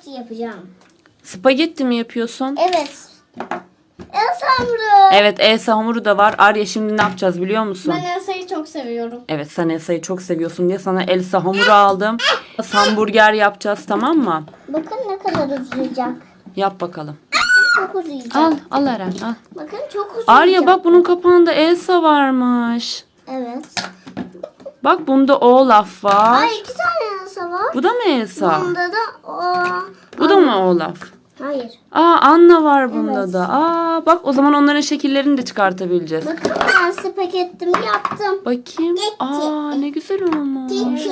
spagetti yapacağım. Spagetti mi yapıyorsun? Evet. Elsa hamuru. Evet Elsa hamuru da var. Arya şimdi ne yapacağız biliyor musun? Ben Elsa'yı çok seviyorum. Evet sen Elsa'yı çok seviyorsun diye sana Elsa hamuru aldım. Hamburger yapacağız tamam mı? Bakın ne kadar uzayacak. Yap bakalım. Çok uzayacak. Al al Eren al. Bakın çok uzayacak. Arya bak bunun kapağında Elsa varmış. Evet. Bak bunda Olaf var. Ay iki tane. Bu da mı Elsa? Bunda da o... Bu da mı Olaf? Hayır. Aa Anna var bunda Evet. da. Aa bak o zaman onların şekillerini de çıkartabileceğiz. Bakın ben spagettimi yaptım. Bakayım. Aa ne güzel olmuş.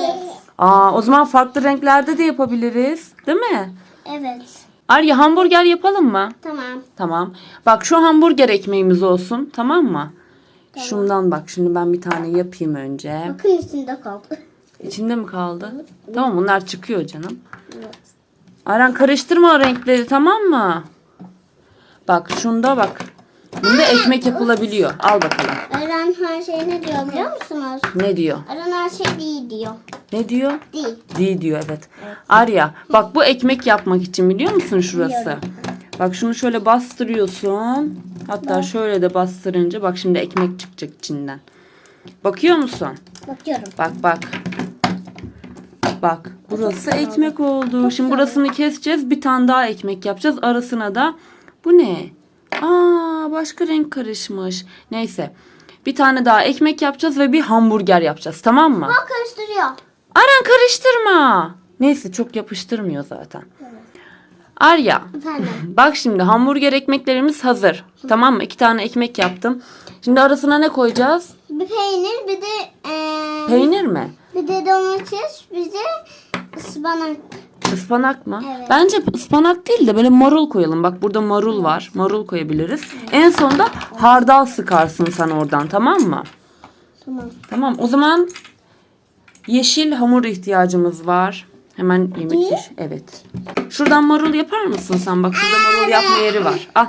Aa o zaman farklı renklerde de yapabiliriz. Değil mi? Evet. Arya hamburger yapalım mı? Tamam. Tamam. Bak şu hamburger ekmeğimiz olsun. Tamam mı? Şundan bak. Şimdi ben bir tane yapayım önce. Bakın içinde kaldı. İçinde mi kaldı? Tamam bunlar çıkıyor canım. Evet. Aran karıştırma o renkleri tamam mı? Bak şunda bak. Bunda ekmek yapılabiliyor. Al bakalım. Eren her şey ne diyor biliyor musunuz? Ne diyor? Eren her şey değil diyor. Ne diyor? Değil. Di diyor evet. Arya bak bu ekmek yapmak için biliyor musun şurası? Biliyorum. Bak şunu şöyle bastırıyorsun. Hatta şöyle de bastırınca bak şimdi ekmek çıkacak içinden. Bakıyor musun? Bakıyorum. Bak bak. Bak burası ekmek oldu. Şimdi burasını keseceğiz. Bir tane daha ekmek yapacağız. Arasına da bu ne? Aa başka renk karışmış. Neyse. Bir tane daha ekmek yapacağız ve bir hamburger yapacağız. Tamam mı? Bak karıştırıyor. Aran karıştırma. Neyse çok yapıştırmıyor zaten. Arya Efendim. bak şimdi hamburger ekmeklerimiz hazır. Tamam mı? İki tane ekmek yaptım. Şimdi arasına ne koyacağız? Bir peynir bir de eee Peynir mi? Bir de domates bir de ıspanak. Ispanak mı? Evet. Bence ıspanak değil de böyle marul koyalım. Bak burada marul var. Marul koyabiliriz. En sonunda hardal sıkarsın sen oradan tamam mı? Tamam. Tamam o zaman yeşil hamur ihtiyacımız var. Hemen yemek yeş- Evet. Şuradan marul yapar mısın sen? Bak şurada marul yapma yeri var. Al.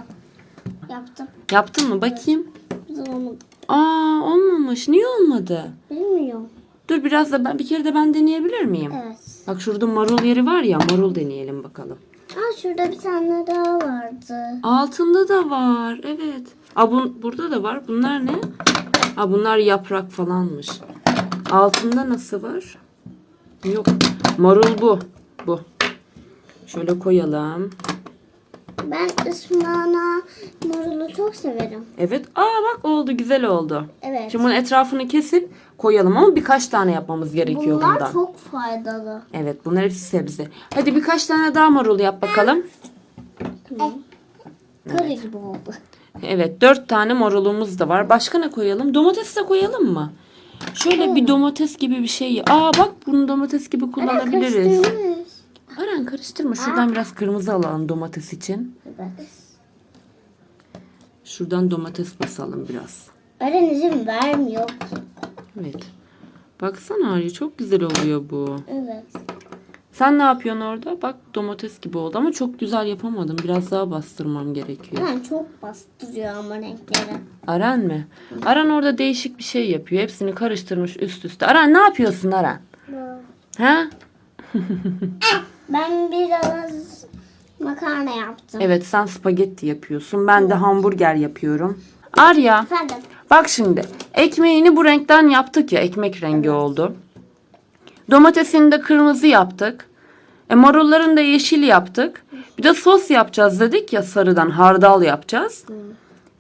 Yaptım. Yaptın mı? Bakayım. Zaman Aa olmamış. Niye olmadı? bilmiyorum. Dur biraz da ben bir kere de ben deneyebilir miyim? Evet. Bak şurada marul yeri var ya. Marul deneyelim bakalım. Aa şurada bir tane daha vardı. Altında da var. Evet. Aa, bun, burada da var. Bunlar ne? Aa, bunlar yaprak falanmış. Altında nasıl var? Yok. Marul bu. Bu. Şöyle koyalım. Ben ıspanak marulu çok severim. Evet. Aa bak oldu. Güzel oldu. Evet. Şimdi bunun etrafını kesip koyalım ama birkaç tane yapmamız gerekiyor Bunlar bundan. çok faydalı. Evet bunlar hepsi sebze. Hadi birkaç tane daha marul yap bakalım. Kare gibi oldu. Evet dört tane marulumuz da var. Başka ne koyalım? Domates de koyalım mı? Şöyle bir domates gibi bir şey. Aa bak bunu domates gibi kullanabiliriz. Karıştırmış. Aran karıştırma. Şuradan biraz kırmızı alalım domates için. Evet. Şuradan domates basalım biraz. Eren izin vermiyor. Evet. Baksana Arya çok güzel oluyor bu. Evet. Sen ne yapıyorsun orada? Bak domates gibi oldu ama çok güzel yapamadım. Biraz daha bastırmam gerekiyor. Ben çok bastırıyor ama renkleri. Aran mı? Aran orada değişik bir şey yapıyor. Hepsini karıştırmış üst üste. Aran ne yapıyorsun Aran? Ha? Ben biraz makarna yaptım. Evet sen spagetti yapıyorsun. Ben de hamburger yapıyorum. Arya Efendim. bak şimdi ekmeğini bu renkten yaptık ya ekmek rengi oldu. Domatesini de kırmızı yaptık. E, marullarını da yeşil yaptık. Bir de sos yapacağız dedik ya sarıdan hardal yapacağız.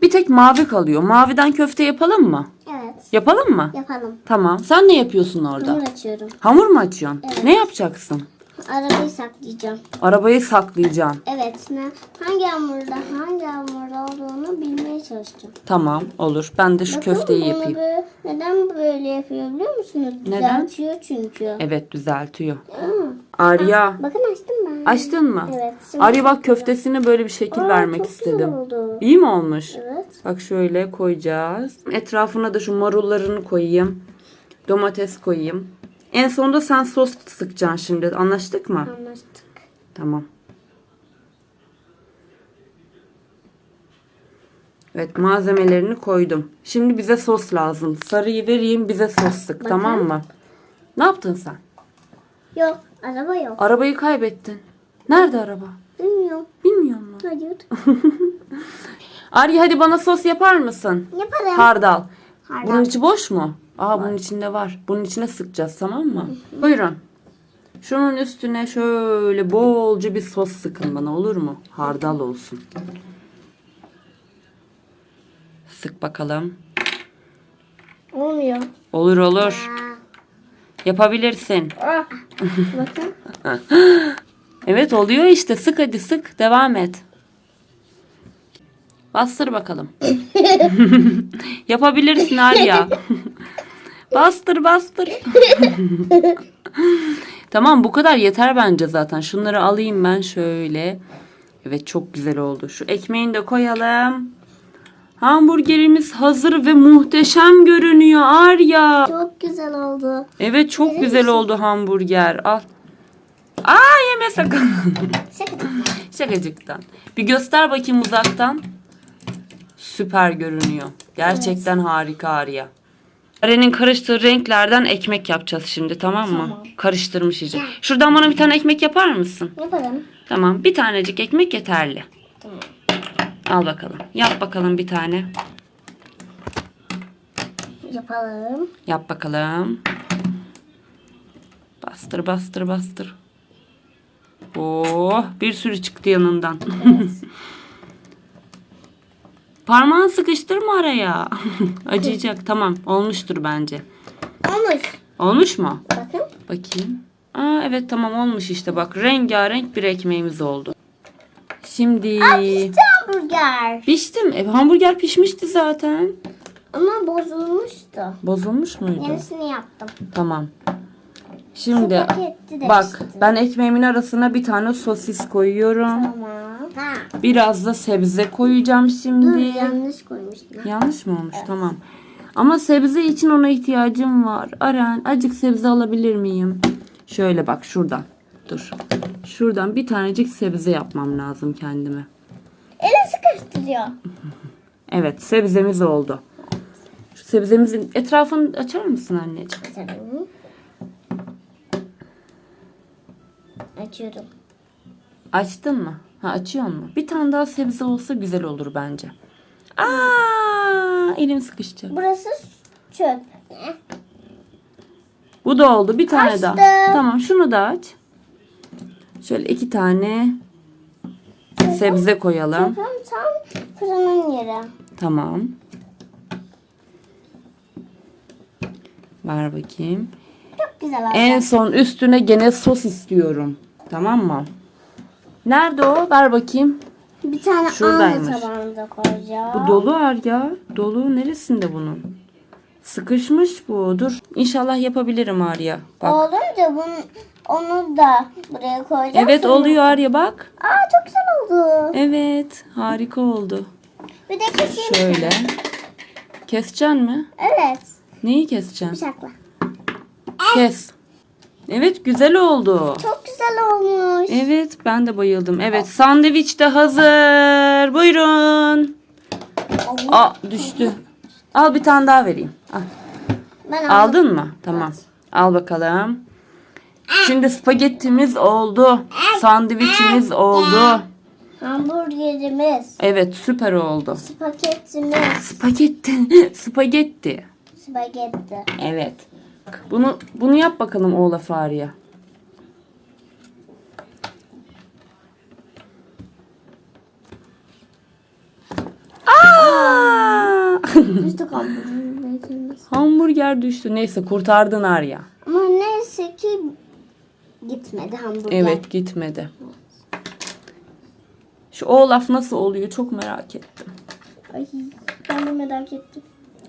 Bir tek mavi kalıyor. Maviden köfte yapalım mı? Evet. Yapalım mı? Yapalım. Tamam. Sen ne yapıyorsun orada? Hamur açıyorum. Hamur mu açıyorsun? Evet. Ne yapacaksın? Arabayı saklayacağım. Arabayı saklayacaksın. Evet. Ne, hangi hamurda hangi hamurda olduğunu bilmeye çalışacağım. Tamam olur. Ben de şu Bakın köfteyi bunu yapayım. Böyle, neden böyle yapıyor biliyor musunuz? Neden? Düzeltiyor çünkü. Evet düzeltiyor. Aa, Arya bakın açtım ben. açtın mı? Evet. şimdi- Arya bak köftesine böyle bir şekil Aa, vermek çok güzel istedim. oldu. İyi mi olmuş? Evet. Bak şöyle koyacağız. Etrafına da şu marullarını koyayım. Domates koyayım. En sonunda sen sos sıkacaksın şimdi. Anlaştık mı? Anlaştık. Tamam. Evet malzemelerini koydum. Şimdi bize sos lazım. Sarıyı vereyim bize sos sık tamam mı? Ne yaptın sen? Yok. Araba yok. Arabayı kaybettin. Nerede araba? Bilmiyorum. Bilmiyor musun? Hayır. Arya hadi bana sos yapar mısın? Yaparım. Hardal. Hardal. Bunun içi boş mu? Aa bunun içinde var. Bunun içine sıkacağız tamam mı? Buyurun. Şunun üstüne şöyle bolca bir sos sıkın bana olur mu? Hardal olsun. Sık bakalım. Olmuyor. Olur olur. Yapabilirsin. Ah. Bakın. Evet oluyor işte. Sık hadi sık. Devam et. Bastır bakalım. Yapabilirsin Arya. Bastır bastır. tamam bu kadar yeter bence zaten. Şunları alayım ben şöyle. Evet çok güzel oldu. Şu ekmeğini de koyalım. Hamburgerimiz hazır ve muhteşem görünüyor Arya. Çok güzel oldu. Evet çok Verir güzel misin? oldu hamburger. Al. Aa yeme sakın. Şaka. Şakacıktan. Bir göster bakayım uzaktan. Süper görünüyor. Gerçekten harika Arya. Aren'in karıştığı renklerden ekmek yapacağız şimdi tamam mı? Tamam. Karıştırmış iyice. Şuradan bana bir tane ekmek yapar mısın? Yaparım. Tamam bir tanecik ekmek yeterli. Tamam. Al bakalım. Yap bakalım bir tane. Yapalım. Yap bakalım. Bastır bastır bastır. Oh bir sürü çıktı yanından. Parmağını sıkıştırma araya. Acıyacak tamam olmuştur bence. Olmuş. Olmuş mu? Bakın. Bakayım. Aa evet tamam olmuş işte bak rengarenk bir ekmeğimiz oldu. Şimdi Pişti hamburger. pişti mi? E, hamburger pişmişti zaten. Ama bozulmuştu. Bozulmuş muydu? Yenisini yaptım. Tamam. Şimdi bak ben ekmeğimin arasına bir tane sosis koyuyorum. Tamam. Ha. Biraz da sebze koyacağım Dur şimdi. yanlış koymuştum. Yanlış mı olmuş? Tamam. Ama sebze için ona ihtiyacım var. Aren acık sebze alabilir miyim? Şöyle bak şuradan. Dur. Şuradan bir tanecik sebze yapmam lazım kendime. Eli sıkıştırıyor. Evet sebzemiz oldu. Şu sebzemizin etrafını açar mısın anneciğim? Açalım. Açıyorum. Açtın mı? Ha açıyor mu? Bir tane daha sebze olsa güzel olur bence. Aa, elim sıkıştı. Burası çöp. Bu da oldu. Bir tane Açtım. daha. Tamam şunu da aç. Şöyle iki tane sebze koyalım. Çöpüm tam fırının yeri. Tamam. Ver bakayım. Çok güzel oldu. En son üstüne gene sos istiyorum. Tamam mı? Nerede o? Ver bakayım. Bir tane Şuradaymış. tabağında koyacağım. Bu dolu var ya. Dolu neresinde bunun? Sıkışmış bu. Dur. İnşallah yapabilirim Arya. Bak. Olunca bunu, onu da buraya koyacağım. Evet Sonra- oluyor Arya bak. Aa çok güzel oldu. Evet. Harika oldu. Bir de keseyim. Şöyle. Keseceksin mi? Evet. Neyi keseceksin? Bıçakla. Kes. Evet güzel oldu. Çok güzel olmuş. Evet ben de bayıldım. Evet sandviç de hazır. Buyurun. Aa düştü. Al bir tane daha vereyim. Al. Ben aldım. Aldın mı? Tamam. Al bakalım. Şimdi spagettimiz oldu. Sandviçimiz oldu. Hamburgerimiz, Evet süper oldu. spagettimiz, Spagetti. Spagetti. spagetti. Evet. Bunu bunu yap bakalım oğla Fariye. Aa! Düştü. Hamburger düştü. Neyse kurtardın Arya. Ama neyse ki gitmedi hamburger. Evet gitmedi. Şu Olaf nasıl oluyor çok merak ettim. Ay, ben de merak ettim.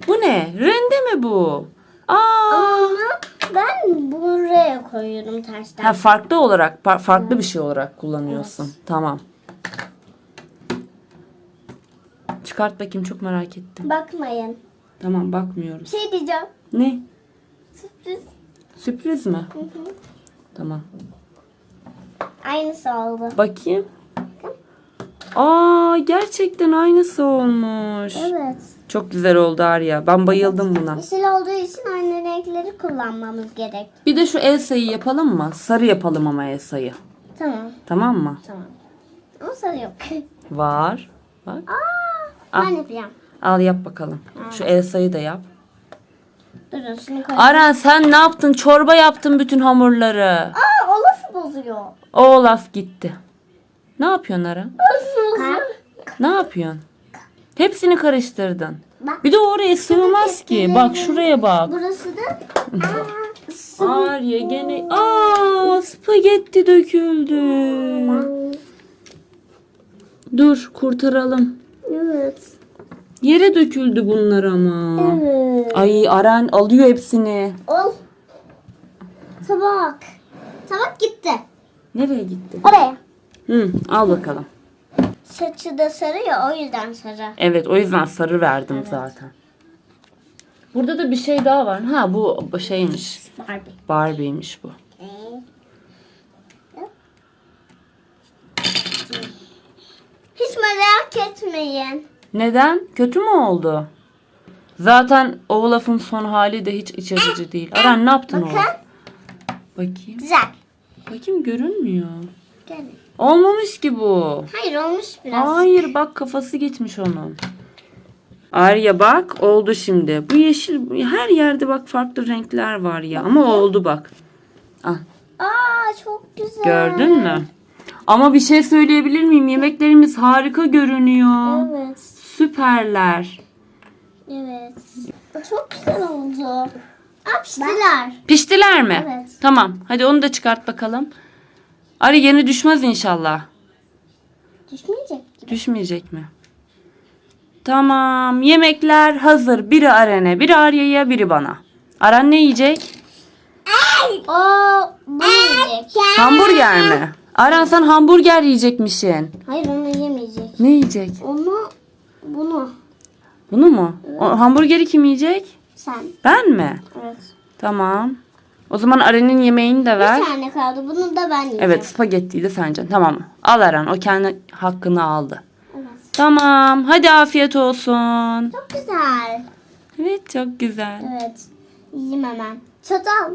Bu ne? Rende mi bu? Aa! Ama ben buraya koyuyorum tersten. Ha farklı olarak farklı bir şey olarak kullanıyorsun. Tamam. Çıkart bakayım çok merak ettim. Bakmayın. Tamam bakmıyoruz. Şey diyeceğim. Ne? Sürpriz. Sürpriz mi? Hı hı. Tamam. Aynısı oldu. Bakayım. Aa gerçekten aynısı olmuş. Evet. Çok güzel oldu Arya. Ben bayıldım buna. Yeşil olduğu için aynı renkleri kullanmamız gerek. Bir de şu Elsa'yı yapalım mı? Sarı yapalım ama Elsa'yı. Tamam. Tamam mı? Tamam. Ama sarı yok. Var. Bak. Aa, ben yapacağım. Al yap bakalım. Şu Elsa'yı da yap. Durun şunu koy. Aran sen ne yaptın? Çorba yaptın bütün hamurları. Aa o nasıl bozuyor? O Olaf gitti. Ne yapıyorsun Aran? Ne yapıyorsun? Hepsini karıştırdın. Bak. Bir de oraya sığmaz ki. Bak şuraya bak. Burası da. Aa, su. Arya gene... Aa spagetti döküldü. Dur kurtaralım. Evet. Yere döküldü bunlar ama. Evet. Ay Aran alıyor hepsini. Ol. Tabak. Tabak gitti. Nereye gitti? Oraya. Hı, al bakalım. Saçı da sarı ya o yüzden sarı. Evet o yüzden sarı verdim zaten. Burada da bir şey daha var. Ha bu şeymiş. Barbie. Barbie'ymiş bu. Hiç merak etmeyin. Neden? Kötü mü oldu? Zaten Olaf'ın son hali de hiç iç açıcı değil. Aran ne yaptın Bakın. Olaf? Bakayım. Güzel. Bakayım görünmüyor. Gelin. Olmamış ki bu. Hayır olmuş biraz. Hayır bak kafası gitmiş onun. Arya bak oldu şimdi. Bu yeşil her yerde bak farklı renkler var ya ama oldu bak. Ah, Aa çok güzel. gördün mü? Ama bir şey söyleyebilir miyim? Yemeklerimiz harika görünüyor. Evet. Süperler. Evet. Çok güzel oldu. Aa piştiler. Piştiler mi? Evet. Tamam. Hadi onu da çıkart bakalım. Arya yeni düşmez inşallah. Düşmeyecek gibi. Düşmeyecek mi? Tamam. Yemekler hazır. Biri Aren'e, biri Arya'ya, biri bana. Aran ne yiyecek? Aa bu yiyecek. Hamburger mi? Aran sen hamburger yiyecekmişsin. Hayır onu yemeyecek. Ne yiyecek? Onu bunu Bunu mu? O, hamburgeri kim yiyecek? sen. Ben mi? Evet. Tamam. O zaman Aren'in yemeğini de ver. Bir tane kaldı. Bunu da ben yiyeceğim. Evet spagettiyi de sence. Tamam. Al Aran. O kendi hakkını aldı. Evet. Tamam. Hadi afiyet olsun. Çok güzel. Evet çok güzel. Evet. Yiyeyim hemen. Çatal.